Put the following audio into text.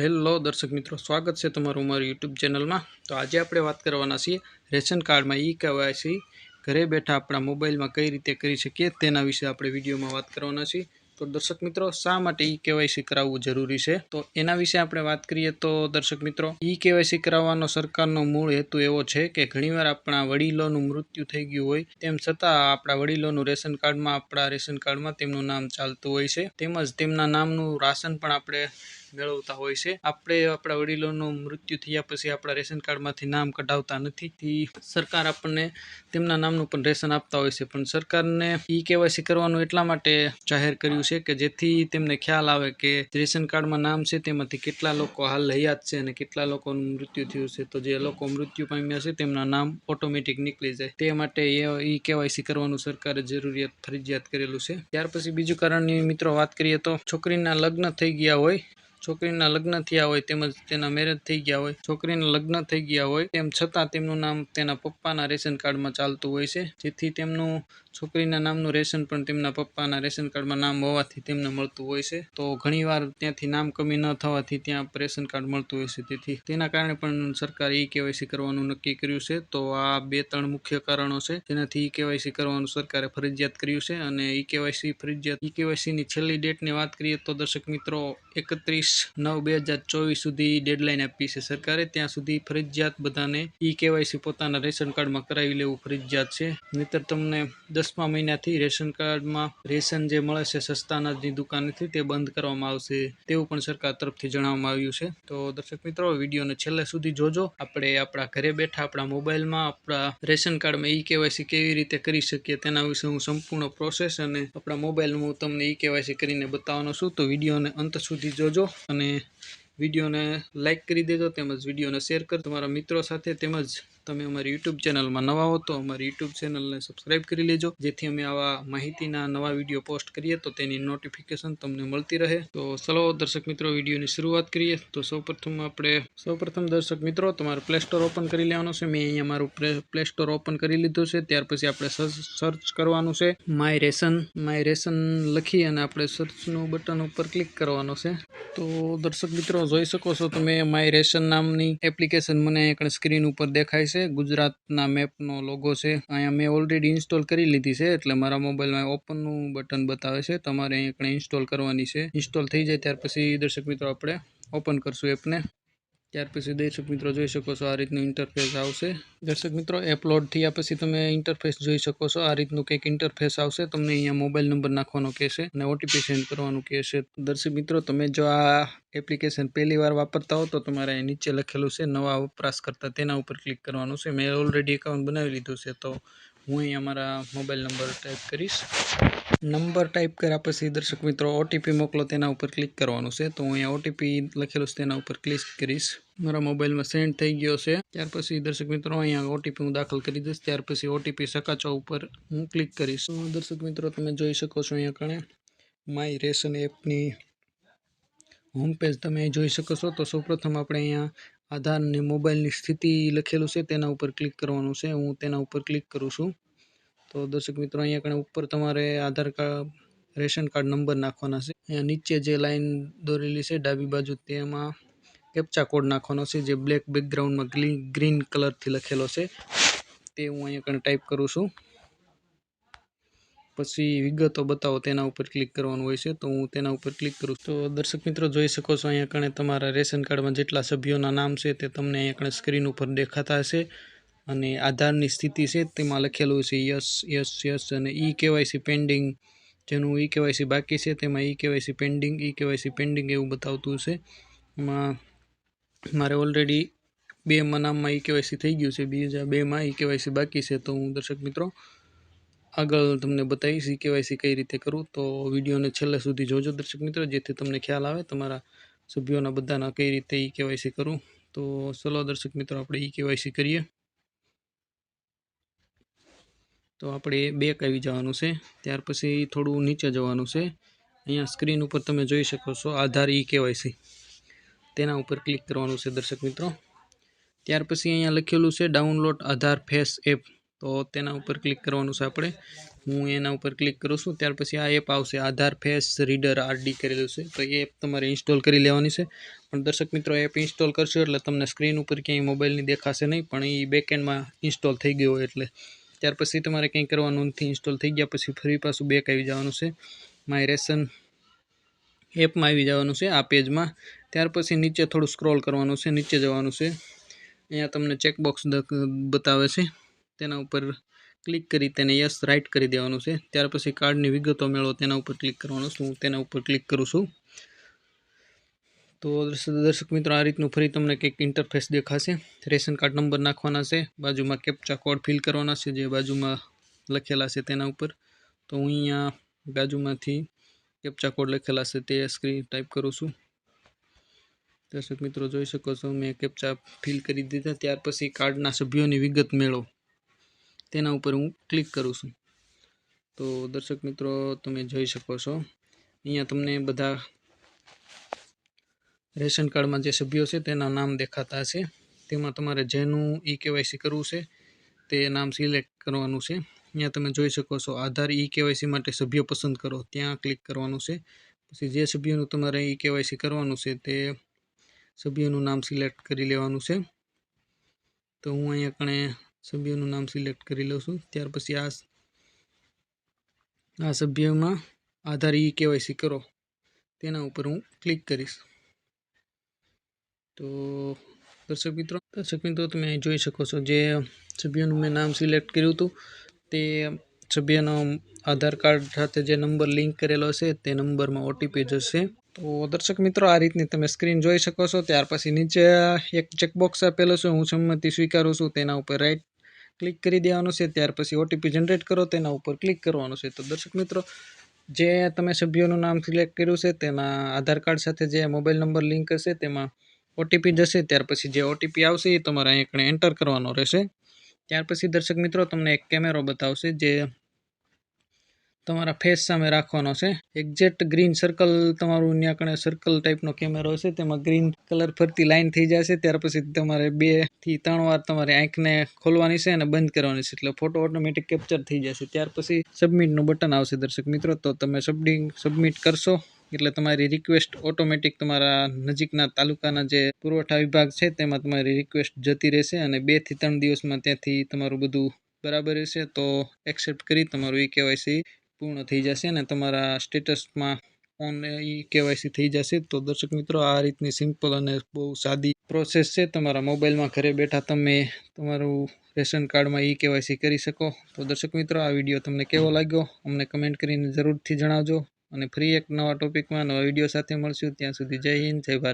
Hello દર્શક મિત્રો, સ્વાગત છે તમારું મારી યુટ્યુબ ચેનલમાં. તો આજે આપણે વાત કરવાના છીએ રેશન કાર્ડમાં ઈ કેવાયસી ઘરે બેઠા આપણા મોબાઈલમાં કઈ રીતે કરી શકીએ તેના વિશે આપણે વિડીયોમાં વાત કરવાના છીએ. તો દર્શક મિત્રો, શા માટે ઈ કેવાયસી કરાવવું જરૂરી છે? તો એના વિશે આપણે વાત કરીએ તો દર્શક મિત્રો, ઈ કેવાયસી કરાવવાનો સરકારનો મૂળ હેતુ એવો છે કે ઘણીવાર આપણા વડીલોનું મૃત્યુ થઈ ગયું હોય, તેમ છતાં આપણા વડીલોનું રેશન કાર્ડમાં, આપણા રેશન કાર્ડમાં તેમનું નામ ચાલતું હોય છે. તેમજ તેમના નામનું રાશન પણ આપણે મેળવતા હોય છે. આપણે આપણા વડીલોનું મૃત્યુ થયા પછી આપણા રેશન કાર્ડમાંથી નામ કઢાવતા નથી. સરકાર આપણને તેમના નામનું પણ રેશન આપતા હોય છે. પણ સરકારને ઈ કેવાયસી કરવાનું એટલા માટે જાહેર કર્યું છે કે જેથી તેમને ખ્યાલ આવે કે રેશન કાર્ડમાં નામ છે તેમાંથી કેટલા લોકો હાલ હયાત છે અને કેટલા લોકોનું મૃત્યુ થયું છે. તો જે લોકો મૃત્યુ પામ્યા છે તેમના નામ ઓટોમેટિક નીકળી જાય. તે માટે ઈ કેવાયસી કરવાનું સરકારે જરૂરિયાત ફરજિયાત કરેલું છે. ત્યાર પછી બીજું કારણની મિત્રો વાત કરીએ તો છોકરીના લગ્ન થઈ ગયા હોય. છોકરીના લગ્ન થયા હોય તેમજ તેના મેરેજ થઈ ગયા હોય, છોકરીના લગ્ન થઈ ગયા હોય, તેમ છતાં તેમનું નામ તેના પપ્પાના રેશન કાર્ડમાં ચાલતું હોય છે. જેથી તેમનું છોકરીના નામનું રેશન પણ તેમના પપ્પાના રેશન કાર્ડમાં નામ હોવાથી તેમને મળતું હોય છે. તો ઘણીવાર ત્યાંથી નામ કમી ન થવાથી ત્યાં રેશન કાર્ડ મળતું હોય છે. તેથી તેના કારણે પણ સરકારે ઈ કેવાયસી કરવાનું નક્કી કર્યું છે. તો આ બે ત્રણ મુખ્ય કારણો છે. જેનાથી ઈ કેવાયસી કરવાનું સરકારે ફરજિયાત કર્યું છે અને ઈ કેવાયસી ફરજિયાત, ઈ કેવાયસીની છેલ્લી ડેટની વાત કરીએ તો દર્શક મિત્રો, એકત્રીસ નવ બે હજાર ચોવીસ સુધી ડેડલાઇન આપી છે સરકારે. ત્યાં સુધી ફરજિયાત બધાને ઈ કેવાયસી પોતાના રેશન કાર્ડમાં કરાવી લેવું ફરજિયાત છે. નહીતર તમને દસમા મહિનાથી રેશન કાર્ડમાં રેશન જે મળે છે સસ્તા અનાજની દુકાનેથી તે બંધ કરવામાં આવશે તેવું પણ સરકાર તરફથી જણાવવામાં આવ્યું છે. તો દર્શક મિત્રો, વિડીયોને છેલ્લે સુધી જોજો. આપણે આપણા ઘરે બેઠા, આપણા મોબાઈલમાં, આપણા રેશન કાર્ડમાં ઈ કેવાયસી કેવી રીતે કરી શકીએ તેના વિશે હું સંપૂર્ણ પ્રોસેસ અને આપણા મોબાઈલમાં હું તમને ઈ કેવાયસી કરીને બતાવવાનો છું. તો વિડીયોને અંત સુધી જોજો. અને વિડીયોને લાઇક કરી દેજો તેમજ વિડીયોને શેર કર તમારા મિત્રો સાથે તેમજ તમે અમારી યુટ્યુબ ચેનલમાં નવા હો તો અમારી યુટ્યુબ ચેનલને સબસ્ક્રાઈબ કરી લેજો. જેથી અમે આવા માહિતીના નવા વીડિયો પોસ્ટ કરીએ તો તેની નોટિફિકેશન તમને મળતી રહે. તો ચલો દર્શક મિત્રો, વિડીયોની શરૂઆત કરીએ. તો સૌપ્રથમ આપણે, સૌપ્રથમ દર્શક મિત્રો, તમારે પ્લે સ્ટોર ઓપન કરી લેવાનું છે. મેં અહીંયા મારું પ્લે સ્ટોર ઓપન કરી લીધું છે. ત્યાર પછી આપણે સર્ચ કરવાનું છે. માય રેશન માય રેશન લખી અને આપણે સર્ચનું બટન ઉપર ક્લિક કરવાનું છે. તો દર્શક મિત્રો, જોઈ શકો છો તમે માય રેશન નામની એપ્લિકેશન મને અહીંયા સ્ક્રીન ઉપર દેખાય છે. ગુજરાતના મેપનો લોગો છે. અહીંયા મેં ઓલરેડી ઇન્સ્ટોલ કરી લીધી છે. એટલે મારા મોબાઈલમાં ઓપનનું બટન બતાવે છે. તમારે અહીંયા ઇન્સ્ટોલ કરવાની છે. ઇન્સ્ટોલ થઈ જાય ત્યાર પછી દર્શક મિત્રો, આપણે ઓપન કરશું એપને ત્યાર પછી દર્શક મિત્રો જોઈ શકો છો આ રીતનું ઇન્ટરફેસ આવશે. દર્શક મિત્રો એપ લોડ થયા પછી તમે ઇન્ટરફેસ જોઈ શકો છો. આ રીતનું કંઈક ઇન્ટરફેસ આવશે. તમને અહીંયા મોબાઈલ નંબર નાખવાનો કહેશે અને ઓટીપી સેન્ડ કરવાનું કહેશે. દર્શક મિત્રો, તમે જો આ એપ્લિકેશન પહેલી વાર વાપરતા હો તો તમારે અહીં નીચે લખેલું છે નવા વપરાશકર્તા. તેના ઉપર ક્લિક કરવાનું છે. મેં ઓલરેડી એકાઉન્ટ બનાવી લીધું છે. તો હું અહીંયા અમારા મોબાઈલ નંબર ટાઈપ કરીશ. નંબર ટાઈપ કર્યા પછી દર્શક મિત્રો ઓટીપી મોકલો, તેના ઉપર ક્લિક કરવાનું છે. તો હું અહીંયા ઓટીપી લખેલું છે, તેના ઉપર ક્લિક કરીશ. મારા મોબાઈલમાં સેન્ડ થઈ ગયો છે. ત્યાર પછી દર્શક મિત્રો અહીંયા ઓટીપી હું દાખલ કરી દઈશ. ત્યાર પછી ઓટીપી સકાચો ઉપર હું ક્લિક કરીશ. દર્શક મિત્રો, તમે જોઈ શકો છો અહીંયા કણે માય રેશન એપની હોમ પેજ તમે જોઈ શકો છો. તો સૌપ્રથમ આપણે અહીંયા આધાર અને મોબાઈલની સ્થિતિ લખેલું છે તેના ઉપર ક્લિક કરવાનું છે. હું તેના ઉપર ક્લિક કરું છું. તો દર્શક મિત્રો, અહીંયા કણે ઉપર તમારે Aadhaar card, ration card number નાખવાના છે. અહીંયા નીચે જે લાઈન દોરેલી છે, ડાબી બાજુ તેમાં કેપ્ચા કોડ નાખવાનો છે, જે બ્લેક બેકગ્રાઉન્ડમાં ગ્રીન કલરથી લખેલો છે. તે હું અહીંયા કણે ટાઈપ કરું છું. પછી વિગતો બતાવો તેના ઉપર ક્લિક કરવાનું હોય છે, તો હું તેના ઉપર ક્લિક કરું તો દર્શક મિત્રો જોઈ શકો છો, અહીંયા કણે તમારા રેશન કાર્ડમાં જેટલા સભ્યોના નામ છે તે તમને અહીંયા કણે સ્ક્રીન ઉપર દેખાતા હશે અને આધારની સ્થિતિ છે તેમાં લખેલું છે યસ યસ યસ અને ઈ કેવાયસી પેન્ડિંગ. જેનું ઈ કેવાયસી બાકી છે તેમાં e KYC pending, e KYC pending એવું બતાવતું છે એમાં મારે ઓલરેડી બે નામમાં ઈ કેવાયસી થઈ ગયું છે, બીજા બેમાં ઈ કેવાયસી બાકી છે. તો હું દર્શક મિત્રો આગળ તમને બતાવીશ ઈ કેવાયસી કઈ રીતે કરું, તો વિડીયોને છેલ્લે સુધી જોજો દર્શક મિત્રો, જેથી તમને ખ્યાલ આવે તમારા સભ્યોના બધાના કઈ રીતે ઈ કેવાયસી કરવું તો ચલો દર્શક મિત્રો, આપણે ઈ કેવાયસી કરીએ. તો આપણે બેક આવી જવાનું છે, ત્યાર પછી થોડું નીચે જવાનું છે. અહીંયા સ્ક્રીન ઉપર તમે જોઈ શકો છો આધાર ઈ કેવાયસી. તેના ઉપર ક્લિક કરવાનું છે દર્શક મિત્રો. ત્યાર પછી અહીંયા લખેલું છે, ડાઉનલોડ આધાર ફેસ એપ. તો તેના ઉપર ક્લિક કરવાનું છે આપણે. હું એના ઉપર ક્લિક કરું છું, ત્યાર પછી આ એપ આવશે, આધાર, ફેસ, રીડર, આરડી કરેલું છે. તો એ એપ તમારે ઇન્સ્ટોલ કરી લેવાની છે. પણ દર્શક મિત્રો એપ ઇન્સ્ટોલ કરશો એટલે તમને સ્ક્રીન ઉપર ક્યાંય મોબાઈલની દેખાશે નહીં, પણ એ બેકએન્ડમાં ઇન્સ્ટોલ થઈ ગયો એટલે. ત્યાર પછી તમારે કંઈ કરવાનું નથી ઇન્સ્ટોલ થઈ ગયા પછી ફરી પાછું બેક આવી જવાનું છે. માય રેશન એપમાં આવી જવાનું છે આ પેજમાં ત્યાર પછી નીચે થોડું સ્ક્રોલ કરવાનું છે, નીચે જવાનું છે. અહીંયા તમને ચેકબોક્સ બતાવે છે. તેના ઉપર ક્લિક કરી તેને યસ રાઇટ કરી દેવાનું છે. ત્યાર પછી કાર્ડની વિગતો મેળવો, તેના ઉપર ક્લિક કરવાનું છે. હું તેના ઉપર ક્લિક કરું છું. તો દર્શક મિત્રો, આ રીતનું ફરી તમને કંઈક ઇન્ટરફેસ દેખાશે. રેશન કાર્ડ નંબર નાખવાના છે. બાજુમાં કેપ્ચા કોડ ફિલ કરવાના છે, જે બાજુમાં લખેલા છે તેના ઉપર. તો હું અહીંયા બાજુમાંથી કેપ્ચા કોડ લખેલા છે તે સ્ક્રીન ટાઈપ કરું છું. દર્શક મિત્રો, જોઈ શકો છો, મેં કેપ્ચા ફિલ કરી દીધા. ત્યાર પછી કાર્ડના સભ્યોની વિગત મેળવો. તેના ઉપર હું ક્લિક કરું છું. તો દર્શક મિત્રો, તમે જોઈ શકો છો. અહીંયા તમને બધા રેશન કાર્ડમાં જે સભ્યો છે તેના નામ દેખાતા છે. તેમાં તમારે જેનું ઈ કેવાયસી કરવું છે, તે નામ સિલેક્ટ કરવાનું છે. અહીંયા તમે જોઈ શકો છો, આધાર ઈ કેવાયસી માટે સભ્ય પસંદ કરો. ત્યાં ક્લિક કરવાનું છે. પછી જે સભ્યનું તમારે ઈ કેવાયસી કરવાનું છે, તે સભ્યનું નામ સિલેક્ટ કરી લેવાનું છે. તો હું અહીંયા કણે સભ્યનું નામ સિલેક્ટ કરી લઉં છું. ત્યાર પછી આ આ સભ્યમાં આધાર ઈ કેવાયસી કરો. તેના ઉપર હું ક્લિક કરીશ. તો દર્શક મિત્રો દર્શક મિત્રો તમે જોઈ શકો છો જે સભ્યનું મેં નામ સિલેક્ટ કર્યું હતું, તે સભ્યનો આધાર કાર્ડ સાથે જે નંબર લિંક કરેલો છે તે નંબરમાં ઓટીપી જશે. તો દર્શક મિત્રો, આ રીતની તમે સ્ક્રીન જોઈ શકો છો. ત્યાર પછી નીચે એક ચેકબોક્સ આપેલો છે. હું સંમતિ સ્વીકારું છું. તેના ઉપર રાઈટ ક્લિક કરી દેવાનું છે, ત્યાર પછી ઓટીપી જનરેટ કરો, તેના ઉપર ક્લિક કરવાનું છે. તો દર્શક મિત્રો, જે તમે સભ્યોનું નામ સિલેક્ટ કર્યું છે તેના આધાર કાર્ડ સાથે જે મોબાઈલ નંબર લિંક હશે, તેમાં ઓટીપી જશે. ત્યાર પછી જે ઓટીપી આવશે, એ તમારે અહીંયા એન્ટર કરવાનો રહેશે. ત્યાર પછી દર્શક મિત્રો, તમને એક કેમેરો બતાવશે, જે તમારા ફેસ સામે રાખવાનો છે. એક્ઝેક્ટ ગ્રીન સર્કલ તમારું કણે સર્કલ ટાઈપનો કેમેરો હશે, તેમાં ગ્રીન કલર ફરતી લાઈન થઈ જશે, ત્યાર પછી તમારે બેથી ત્રણ વાર તમારી આંખને ખોલવાની છે અને બંધ કરવાની છે. એટલે ફોટો ઓટોમેટિક કેપ્ચર થઈ જશે. ત્યાર પછી સબમિટનું બટન આવશે દર્શક મિત્રો. તો તમે સબડિંગ સબમિટ કરશો. એટલે તમારી રિક્વેસ્ટ ઓટોમેટિક તમારા નજીકના તાલુકાના જે પુરવઠા વિભાગ છે, તેમાં તમારી રિક્વેસ્ટ જતી રહેશે અને બેથી ત્રણ દિવસમાં ત્યાંથી તમારું બધું બરાબર રહેશે તો એક્સેપ્ટ કરી તમારું ઈ કેવાયસી પૂર્ણ થઈ જશે અને તમારા સ્ટેટસમાં ઓન કેવાયસી થઈ જશે. તો દર્શક મિત્રો, આ રીતની સિમ્પલ અને બહુ સાદી પ્રોસેસ છે. તમારા મોબાઈલમાં ઘરે બેઠા તમે તમારું રેશન કાર્ડમાં ઈ કેવાયસી કરી શકો. તો દર્શક મિત્રો, આ વીડિયો તમને કેવો લાગ્યો? અમને કમેન્ટ કરીને જરૂરથી જણાવજો. અને ફરી એક નવા ટોપિકમાં નવા વીડિયો સાથે મળશું. ત્યાં સુધી જય હિન્દ, જય ભારત.